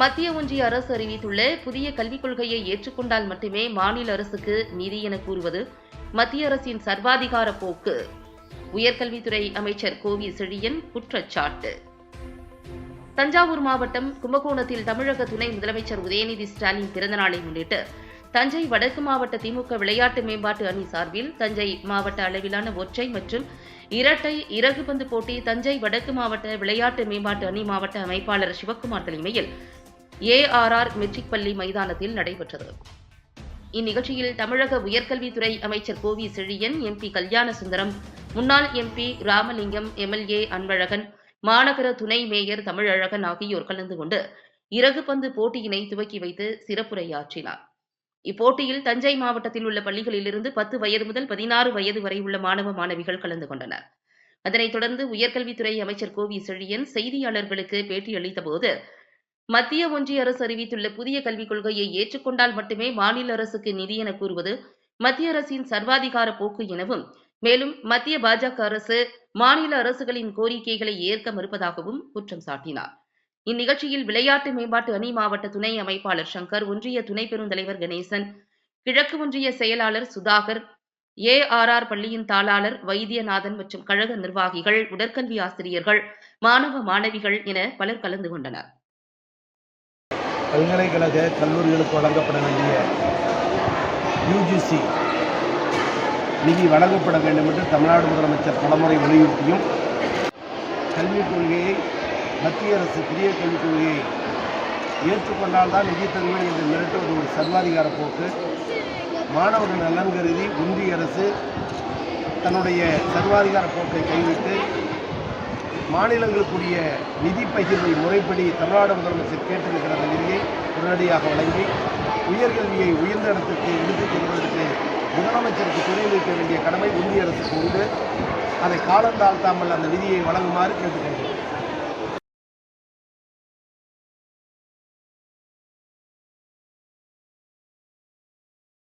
மத்திய ஒன்றிய அரசு அறிவித்துள்ள புதிய கல்விக் கொள்கையை ஏற்றுக்கொண்டால் மட்டுமே மாநில அரசுக்கு நிதி என கூறுவது மத்திய அரசின் சர்வாதிகார போக்கு. உயர்கல்வித்துறை அமைச்சர் கோவி செழியன் குற்றச்சாட்டு. தஞ்சாவூர் மாவட்டம் கும்பகோணத்தில் தமிழக துணை முதலமைச்சர் உதயநிதி ஸ்டாலின் பிறந்தநாளை முன்னிட்டு தஞ்சை வடக்கு மாவட்ட திமுக விளையாட்டு மேம்பாட்டு அணி சார்பில் தஞ்சை மாவட்ட அளவிலான ஒற்றை மற்றும் இரட்டை இறகுபந்து போட்டி தஞ்சை வடக்கு மாவட்ட விளையாட்டு மேம்பாட்டு அணி மாவட்ட அமைப்பாளர் சிவக்குமார் தலைமையில் ஏஆர்ஆர் மெட்ரிக் பள்ளி மைதானத்தில் நடைபெற்றது. இந்நிகழ்ச்சியில் தமிழக உயர்கல்வித்துறை அமைச்சர் கோவி செழியன் எம்பி கல்யாண சுந்தரம் முன்னாள் எம்பி ராமலிங்கம் எம்எல்ஏ அன்பழகன் மாநகர துணை மேயர் தமிழழகன் ஆகியோர் கலந்து கொண்டு இறகுபந்து போட்டியினை துவக்கி வைத்து சிறப்புரையாற்றினார். இப்போட்டியில் தஞ்சை மாவட்டத்தில் உள்ள பள்ளிகளிலிருந்து பத்து வயது முதல் பதினாறு வயது வரை உள்ள மாணவ மாணவிகள் கலந்து கொண்டனர். அதனைத் தொடர்ந்து உயர்கல்வித்துறை அமைச்சர் கோவி செழியன் செய்தியாளர்களுக்கு பேட்டியளித்தபோது மத்திய ஒன்றிய அரசு அறிவித்துள்ள புதிய கல்விக் கொள்கையை ஏற்றுக்கொண்டால் மட்டுமே மாநில அரசுக்கு நிதி என கூறுவது மத்திய அரசின் சர்வாதிகார போக்கு எனவும் மேலும் மத்திய பாஜக அரசு மாநில அரசுகளின் கோரிக்கைகளை ஏற்க மறுப்பதாகவும் குற்றம் சாட்டினார். இந்நிகழ்ச்சியில் விளையாட்டு மேம்பாட்டு அணி மாவட்ட துணை அமைப்பாளர் சங்கர் ஒன்றிய துணை பெருந்தலைவர் கணேசன் கிழக்கு ஒன்றிய செயலாளர் சுதாகர் ஏ ஆர் ஆர் பள்ளியின் தாளாளர் வைத்தியநாதன் மற்றும் கழக நிர்வாகிகள் உடற்கல்வி ஆசிரியர்கள் மாணவ மாணவிகள் என பலர் கலந்து கொண்டனர். பல்கலைக்கழக கல்லூரிகளுக்கு வழங்கப்பட வேண்டிய யூஜிசி நிதி வழங்கப்பட வேண்டும் என்று தமிழ்நாடு முதலமைச்சர் பலமுறை வலியுறுத்தியும் கல்விக் கொள்கையை மத்திய அரசு புதிய கல்விக் கொள்கையை ஏற்றுக்கொண்டால்தான் நிதி தருவேன் என்று மிரட்டுவது ஒரு சர்வாதிகார போக்கு. மாணவர்கள் நலன் கருதி ஒன்றிய அரசு தன்னுடைய சர்வாதிகார போக்கை கைவிட்டு மாநிலங்களுக்குரிய நிதி பகிர்வை முறைப்படி தமிழ்நாடு முதலமைச்சர் கேட்டிருக்கிற அந்த நிதியை உடனடியாக வழங்கி உயர்கல்வியை உயர்ந்த இடத்துக்கு எடுத்துச் செல்வதற்கு முதலமைச்சருக்கு துணை நிற்க வேண்டிய கடமை இந்திய அரசுக்கு உண்டு. அதை காலம் தாழ்த்தாமல் அந்த நிதியை வழங்குமாறு கேட்டுக்கொள்கிறேன்.